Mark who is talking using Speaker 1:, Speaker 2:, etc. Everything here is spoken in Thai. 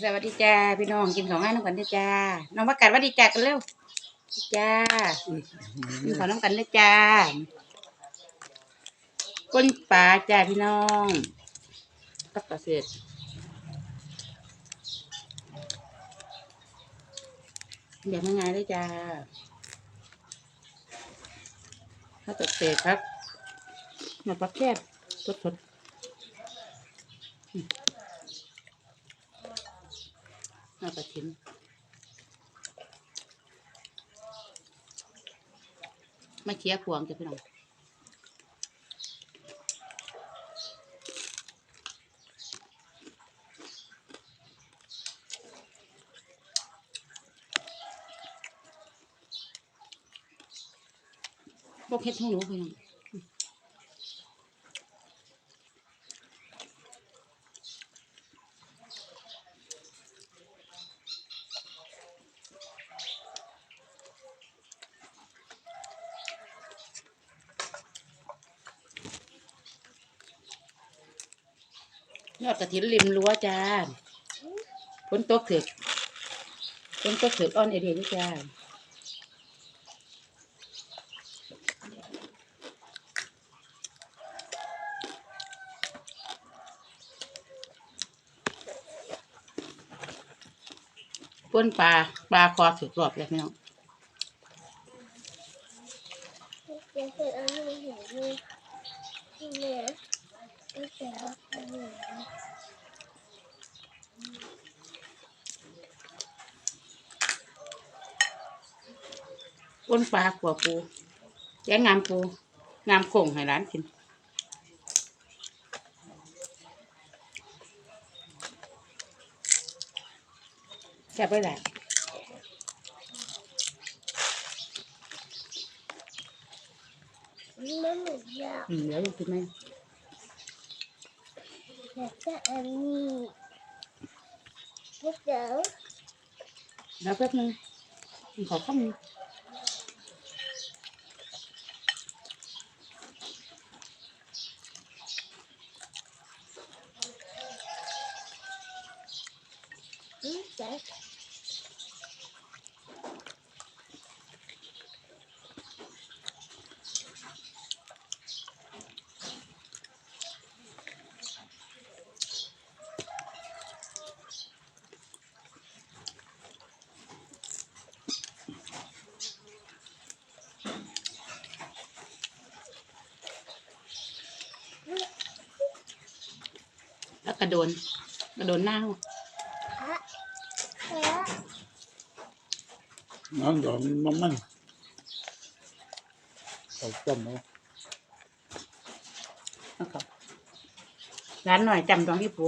Speaker 1: สวัสดีจ้าพี่น้องกินของง่ายน้ำกันเด้อจ้าน้องประกาศว่าดีจ้ากันเร็วจ้ากินของน้ำกันเด้อจ้าก้นปลาจ้าพี่น้องกับกระเสร็จเดี๋ยวง่ายๆเลยจ้าถ้าตกเศษครับหมดปลาแคบสดๆ น่าจะทิ้นไม่เชียร์พวงจ้ะพี่น้องพวกเฮ็ดทั้งหนูพี่น้อง ยอดกระถินริมรั้วจ้าฝนตกถึกฝนตกถึกอ่อนเอเดียจ้าป้นปลาปลาคอถือกรอบเลยพี่น้อง
Speaker 2: เดี๋ยวเสร็จแล้วหนูเห็นมีที่เนื้อก็เสร็จแล้วอันนี้นะ
Speaker 1: ป้นปลาขัวปูแกงงามปูงามโข่งให้ร้านกินแซ่บไปแหละ
Speaker 2: นี่มันหมูยาว
Speaker 1: อืมเดี๋ยวยังกินไหม
Speaker 2: อยากจะอันนี้เดี๋ยว
Speaker 1: แล้วแป๊บนึงขอข้าวนึง
Speaker 2: อืมแแล้
Speaker 1: วกระโดนกระโดนหน้า
Speaker 3: น้ำดอกมันมันเอาต้มเอา
Speaker 1: นะครับร้านหน่อยจำตรงที่ปู